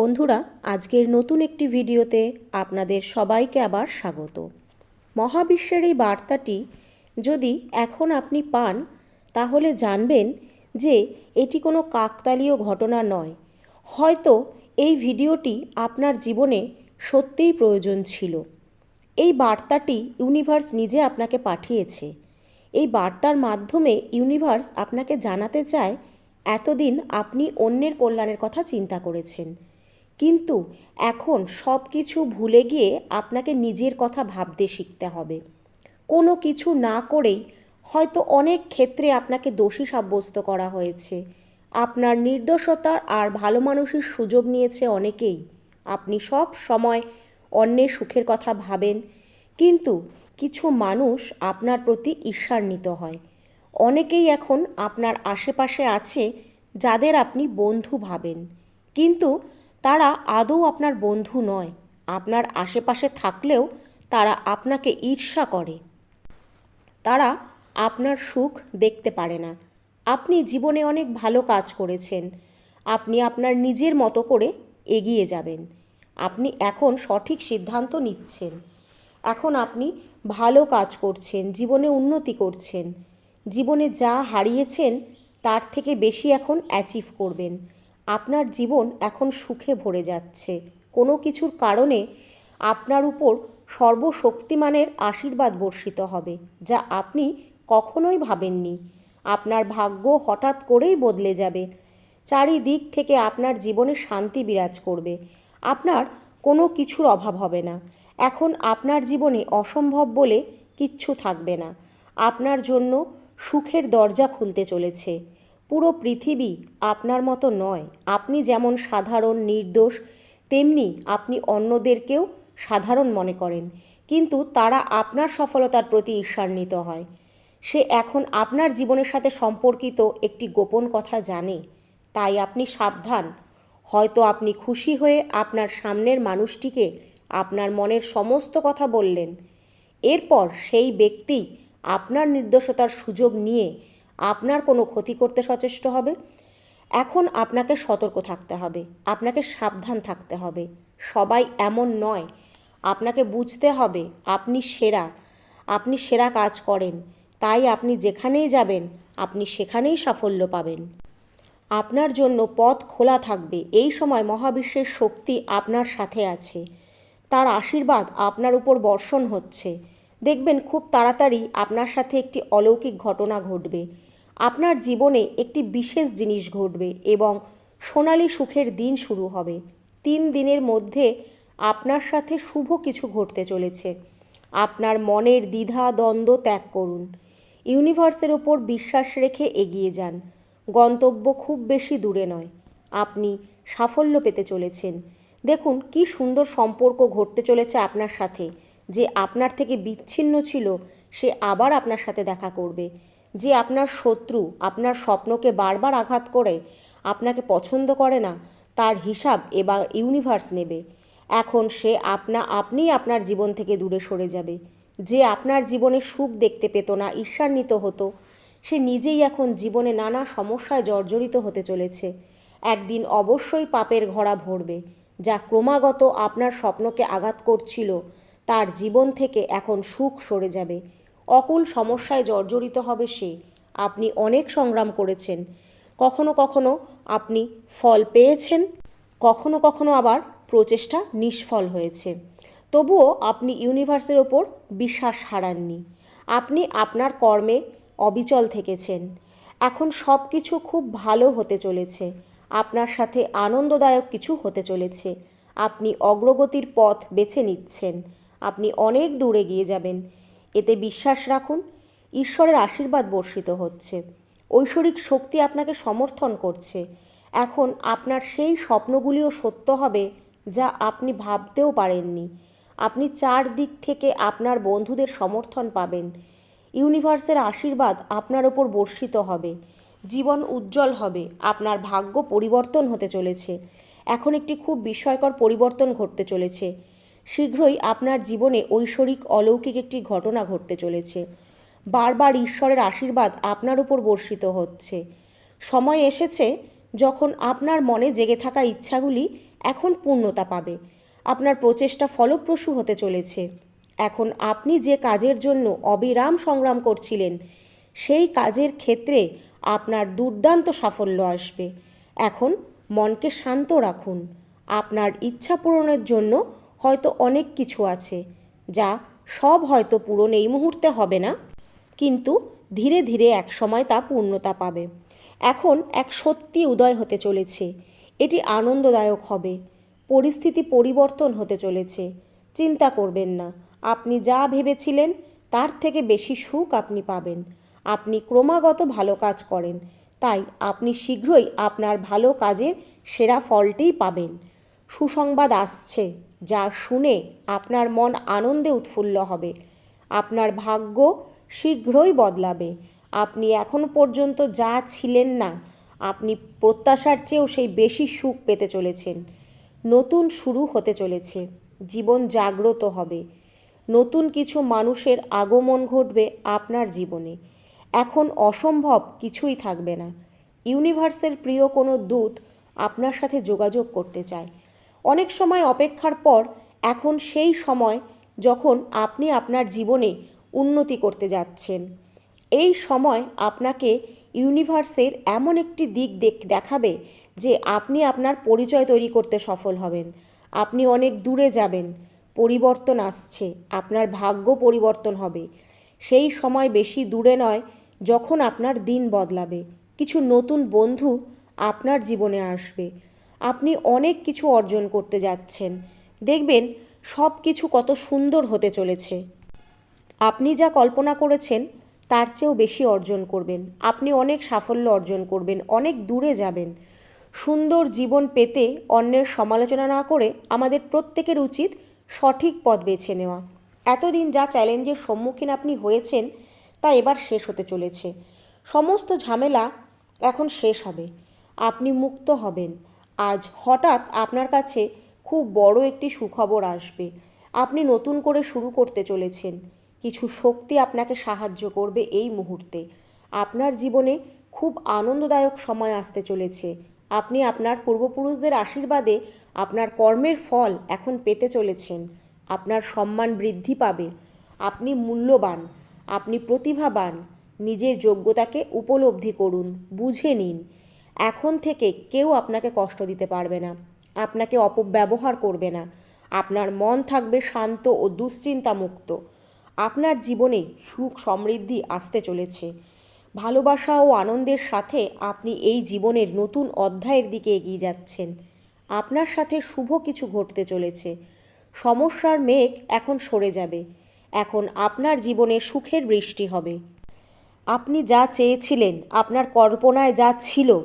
বন্ধুরা, আজকের নতুন একটি ভিডিওতে আপনাদের সবাইকে আবার স্বাগত। মহাবিশ্বের এই বার্তাটি যদি এখন আপনি পান, তাহলে জানবেন যে এটি কোনো কাকতালীয় ঘটনা নয়। হয়তো এই ভিডিওটি আপনার জীবনে সত্যিই প্রয়োজন ছিল। এই বার্তাটি ইউনিভার্স নিজে আপনাকে পাঠিয়েছে। এই বার্তার মাধ্যমে ইউনিভার্স আপনাকে জানাতে চায়, এতদিন আপনি অন্যের কল্যাণের কথা চিন্তা করেছেন। কিন্তু এখন সব কিছু ভুলে গিয়ে আপনাকে নিজের কথা ভাবতে শিখতে হবে। কোনো কিছু না করেই হয়তো অনেক ক্ষেত্রে আপনাকে দোষী সাব্যস্ত করা হয়েছে। আপনার নির্দোষতার আর ভালো মানুষের সুযোগ নিয়েছে অনেকেই। আপনি সব সময় অন্যের সুখের কথা ভাবেন, কিন্তু কিছু মানুষ আপনার প্রতি ঈর্ষান্বিত হয়। অনেকেই এখন আপনার আশেপাশে আছে যাদের আপনি বন্ধু ভাবেন, কিন্তু তারা আদৌ আপনার বন্ধু নয়, আপনার আশেপাশে থাকলেও তারা আপনাকে ঈর্ষা করে। তারা আপনার সুখ দেখতে পারে না। আপনি জীবনে অনেক ভালো কাজ করেছেন, আপনি আপনার নিজের মতো করে এগিয়ে যাবেন। আপনি এখন সঠিক সিদ্ধান্ত নিচ্ছেন। এখন আপনি ভালো কাজ করছেন, জীবনে উন্নতি করছেন। জীবনে যা হারিয়েছেন, তার থেকে বেশি এখন অ্যাচিভ করবেন। আপনার জীবন এখন সুখে ভরে যাচ্ছে। কোনো কিছুর কারণে আপনার উপর সর্বশক্তিমানের আশীর্বাদ বর্ষিত হবে, যা আপনি কখনোই ভাবেননি। আপনার ভাগ্য হঠাৎ করেই বদলে যাবে। চারিদিক থেকে আপনার জীবনে শান্তি বিরাজ করবে। আপনার কোনো কিছুর অভাব হবে না। এখন আপনার জীবনে অসম্ভব বলে কিচ্ছু থাকবে না। আপনার জন্য সুখের দরজা খুলতে চলেছে। পুরো পৃথিবী আপনার মতো নয়। আপনি যেমন সাধারণ, নির্দোষ, তেমনি আপনি অন্যদেরকেও সাধারণ মনে করেন। কিন্তু তারা আপনার সফলতার প্রতি ঈর্ষান্বিত হয়। সে এখন আপনার জীবনের সাথে সম্পর্কিত একটি গোপন কথা জানে। তাই আপনি সাবধান। হয়তো আপনি খুশি হয়ে আপনার সামনের মানুষটিকে আপনার মনের সমস্ত কথা বললেন। এরপর সেই ব্যক্তি আপনার নির্দোষতার সুযোগ নিয়ে আপনার কোনো ক্ষতি করতে সচেষ্ট হবে। এখন আপনাকে সতর্ক থাকতে হবে। আপনাকে সাবধান থাকতে হবে। সবাই এমন নয়। আপনাকে বুঝতে হবে, আপনি সেরা। আপনি সেরা কাজ করেন। তাই আপনি যেখানেই যাবেন, আপনি সেখানেই সাফল্য পাবেন। আপনার জন্য পথ খোলা থাকবে। এই সময় মহাবিশ্বের শক্তি আপনার সাথে আছে। তার আশীর্বাদ আপনার উপর বর্ষণ হচ্ছে। দেখবেন খুব তাড়াতাড়ি আপনার সাথে একটি অলৌকিক ঘটনা ঘটবে। আপনার জীবনে একটি বিশেষ জিনিস ঘটবে এবং সোনালি সুখের দিন শুরু হবে। তিন দিনের মধ্যে আপনার সাথে শুভ কিছু ঘটতে চলেছে। আপনার মনের দ্বিধা দ্বন্দ্ব ত্যাগ করুন। ইউনিভার্সের ওপর বিশ্বাস রেখে এগিয়ে যান। গন্তব্য খুব বেশি দূরে নয়। আপনি সাফল্য পেতে চলেছেন। দেখুন, কি সুন্দর সম্পর্ক ঘটতে চলেছে আপনার সাথে। যে আপনার থেকে বিচ্ছিন্ন ছিল, সে আবার আপনার সাথে দেখা করবে। যে আপনার শত্রু আপনার স্বপ্নকে বারবার আঘাত করে, আপনাকে পছন্দ করে না, তার হিসাব এবার ইউনিভার্স নেবে। এখন সে আপনা আপনিই আপনার জীবন থেকে দূরে সরে যাবে। যে আপনার জীবনে সুখ দেখতে পেত না, ঈর্ষান্বিত হতো, সে নিজেই এখন জীবনে নানা সমস্যায় জর্জরিত হতে চলেছে। একদিন অবশ্যই পাপের ঘোড়া ভরবে, যা ক্রমাগত আপনার স্বপ্নকে আঘাত করছিল তার জীবন থেকে এখন সুখ সরে যাবে। অকুল সমস্যায় জর্জরিত হবে সে। আপনি অনেক সংগ্রাম করেছেন। কখনো কখনো আপনি ফল পেয়েছেন। কখনো কখনো আবার প্রচেষ্টা নিষ্ফল হয়েছে। তবুও আপনি ইউনিভার্সের ওপর বিশ্বাস হারাননি। আপনি আপনার কর্মে অবিচল থেকেছেন। এখন সব কিছু খুব ভালো হতে চলেছে। আপনার সাথে আনন্দদায়ক কিছু হতে চলেছে। আপনি অগ্রগতির পথ বেছে নিচ্ছেন। আপনি অনেক দূরে গিয়ে যাবেন। এতে বিশ্বাস রাখুন, ঈশ্বরের আশীর্বাদ বর্ষিত হচ্ছে। ঐশ্বরিক শক্তি আপনাকে সমর্থন করছে। এখন আপনার সেই স্বপ্নগুলিও সত্য হবে যা আপনি ভাবতেও পারেননি। আপনি চারদিক থেকে আপনার বন্ধুদের সমর্থন পাবেন। ইউনিভার্সের আশীর্বাদ আপনার ওপর বর্ষিত হবে। জীবন উজ্জ্বল হবে। আপনার ভাগ্য পরিবর্তন হতে চলেছে। এখন একটি খুব বিস্ময়কর পরিবর্তন ঘটতে চলেছে। শীঘ্রই আপনার জীবনে ঐশ্বরিক অলৌকিক একটি ঘটনা ঘটতে চলেছে। বারবার ঈশ্বরের আশীর্বাদ আপনার উপর বর্ষিত হচ্ছে। সময় এসেছে যখন আপনার মনে জেগে থাকা ইচ্ছাগুলি এখন পূর্ণতা পাবে। আপনার প্রচেষ্টা ফলপ্রসূ হতে চলেছে। এখন আপনি যে কাজের জন্য অবিরাম সংগ্রাম করছিলেন, সেই কাজের ক্ষেত্রে আপনার দুর্দান্ত সাফল্য আসবে। এখন মনকে শান্ত রাখুন। আপনার ইচ্ছা পূরণের জন্য হয়তো অনেক কিছু আছে, যা সব হয়তো পূরণ এই মুহূর্তে হবে না। কিন্তু ধীরে ধীরে এক সময় তা পূর্ণতা পাবে। এখন এক সত্যি উদয় হতে চলেছে। এটি আনন্দদায়ক হবে। পরিস্থিতি পরিবর্তন হতে চলেছে। চিন্তা করবেন না। আপনি যা ভেবেছিলেন, তার থেকে বেশি সুখ আপনি পাবেন। আপনি ক্রমাগত ভালো কাজ করেন। তাই আপনি শীঘ্রই আপনার ভালো কাজের সেরা ফলটিই পাবেন। সুসংবাদ আসছে, যা শুনে আপনার মন আনন্দে উৎফুল্ল হবে। আপনার ভাগ্য শীঘ্রই বদলাবে। আপনি এখনও পর্যন্ত যা ছিলেন না, আপনি প্রত্যাশার চেয়েও সেই বেশি সুখ পেতে চলেছেন। নতুন শুরু হতে চলেছে, জীবন জাগ্রত হবে। নতুন কিছু মানুষের আগমন ঘটবে আপনার জীবনে। এখন অসম্ভব কিছুই থাকবে না। ইউনিভার্সের প্রিয় কোনো দূত আপনার সাথে যোগাযোগ করতে চায়। অনেক সময় অপেক্ষার পর, এখন সেই সময় যখন আপনি আপনার জীবনে উন্নতি করতে যাচ্ছেন। এই সময় আপনাকে ইউনিভার্সের এমন একটি দিক দেখ, দেখাবে যে আপনি আপনার পরিচয় তৈরি করতে সফল হবেন। আপনি অনেক দূরে যাবেন, পরিবর্তন আসছে, আপনার ভাগ্য পরিবর্তন হবে। সেই সময় বেশি দূরে নয়, যখন আপনার দিন বদলাবে। কিছু নতুন বন্ধু আপনার জীবনে আসবে। আপনি অনেক কিছু অর্জন করতে যাচ্ছেন। দেখবেন সব কিছু কত সুন্দর হতে চলেছে। আপনি যা কল্পনা করেছেন, তার চেয়েও বেশি অর্জন করবেন। আপনি অনেক সাফল্য অর্জন করবেন, অনেক দূরে যাবেন। সুন্দর জীবন পেতে অন্যের সমালোচনা না করে আমাদের প্রত্যেকের উচিত সঠিক পথ বেছে নেওয়া। এতদিন যা চ্যালেঞ্জের সম্মুখীন আপনি হয়েছেন, তা এবার শেষ হতে চলেছে। সমস্ত ঝামেলা এখন শেষ হবে। আপনি মুক্ত হবেন। আজ হঠাৎ আপনার কাছে খুব বড় একটি সুখবর আসবে। আপনি নতুন করে শুরু করতে চলেছেন। কিছু শক্তি আপনাকে সাহায্য করবে এই মুহূর্তে। আপনার জীবনে খুব আনন্দদায়ক সময় আসতে চলেছে। আপনি আপনার পূর্বপুরুষদের আশীর্বাদে আপনার কর্মের ফল এখন পেতে চলেছেন। আপনার সম্মান বৃদ্ধি পাবে। আপনি মূল্যবান। আপনি প্রতিভাবান। নিজের যোগ্যতাকে উপলব্ধি করুন। বুঝে নিন। এখন থেকে কেউ আপনাকে কষ্ট দিতে পারবে না। আপনাকে অপব্যবহার করবে না। আপনার মন থাকবে শান্ত ও দুশ্চিন্তা মুক্ত আপনার জীবনে সুখ সমৃদ্ধি আসতে চলেছে। ভালোবাসা ও আনন্দের সাথে আপনি এই জীবনের নতুন অধ্যায়ের দিকে এগিয়ে যাচ্ছেন। আপনার সাথে শুভ কিছু ঘটতে চলেছে। সমস্যার মেঘ এখন সরে যাবে। এখন আপনার জীবনে সুখের বৃষ্টি হবে। আপনি যা চেয়েছিলেন, আপনার কল্পনায় যা ছিল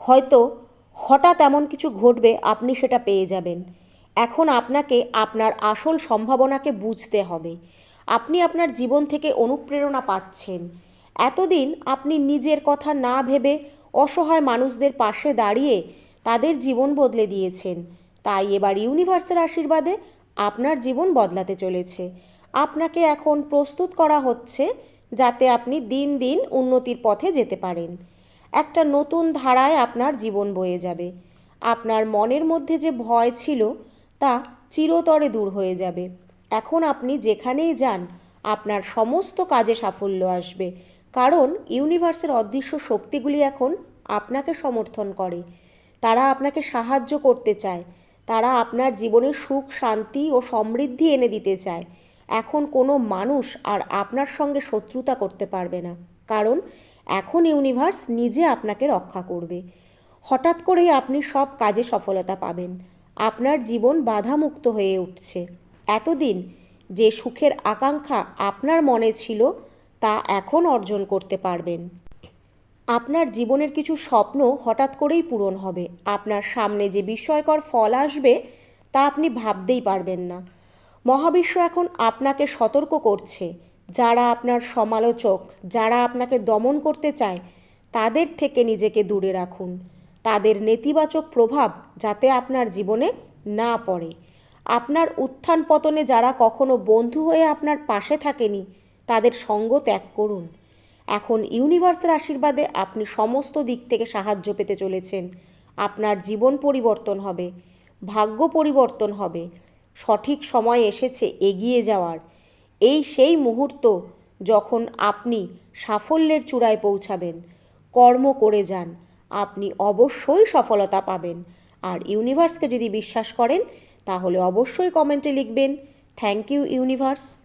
হয়তো হঠাৎ এমন কিছু ঘটবে, আপনি সেটা পেয়ে যাবেন। এখন আপনাকে আপনার আসল সম্ভাবনাকে বুঝতে হবে। আপনি আপনার জীবন থেকে অনুপ্রেরণা পাচ্ছেন। এতদিন আপনি নিজের কথা না ভেবে অসহায় মানুষদের পাশে দাঁড়িয়ে তাদের জীবন বদলে দিয়েছেন। তাই এবার ইউনিভার্সের আশীর্বাদে আপনার জীবন বদলাতে চলেছে। আপনাকে এখন প্রস্তুত করা হচ্ছে যাতে আপনি দিন দিন উন্নতির পথে যেতে পারেন। একটা নতুন ধারায় আপনার জীবন বয়ে যাবে। আপনার মনের মধ্যে যে ভয় ছিল, তা চিরতরে দূর হয়ে যাবে। এখন আপনি যেখানেই যান, আপনার সমস্ত কাজে সাফল্য আসবে। কারণ ইউনিভার্সের অদৃশ্য শক্তিগুলি এখন আপনাকে সমর্থন করে। তারা আপনাকে সাহায্য করতে চায়। তারা আপনার জীবনে সুখ, শান্তি ও সমৃদ্ধি এনে দিতে চায়। এখন কোনো মানুষ আর আপনার সঙ্গে শত্রুতা করতে পারবে না। কারণ এখন ইউনিভার্স নিজে আপনাকে রক্ষা করবে। হঠাৎ করেই আপনি সব কাজে সফলতা পাবেন। আপনার জীবন বাধামুক্ত হয়ে উঠছে। এতদিন যে সুখের আকাঙ্ক্ষা আপনার মনে ছিল, তা এখন অর্জন করতে পারবেন। আপনার জীবনের কিছু স্বপ্ন হঠাৎ করেই পূরণ হবে। আপনার সামনে যে বিস্ময়কর ফল আসবে, তা আপনি ভাবতেই পারবেন না। মহাবিশ্ব এখন আপনাকে সতর্ক করছে। যারা আপনার সমালোচক, যারা আপনাকে দমন করতে চায়, তাদের থেকে নিজেকে দূরে রাখুন। তাদের নেতিবাচক প্রভাব যাতে আপনার জীবনে না পড়ে। আপনার উত্থান পতনে যারা কখনো বন্ধু হয়ে আপনার পাশে থাকেনি, তাদের সঙ্গ ত্যাগ করুন। এখন ইউনিভার্সের আশীর্বাদে আপনি সমস্ত দিক থেকে সাহায্য পেতে চলেছেন। আপনার জীবন পরিবর্তন হবে, ভাগ্য পরিবর্তন হবে। সঠিক সময় এসেছে, এগিয়ে যাওয়ার। এই সেই মুহূর্ত যখন আপনি সাফল্যের চূড়ায় পৌঁছাবেন। কর্ম করে যান, আপনি অবশ্যই সফলতা পাবেন। আর ইউনিভার্সকে যদি বিশ্বাস করেন, তাহলে অবশ্যই কমেন্টে লিখবেন। Thank you universe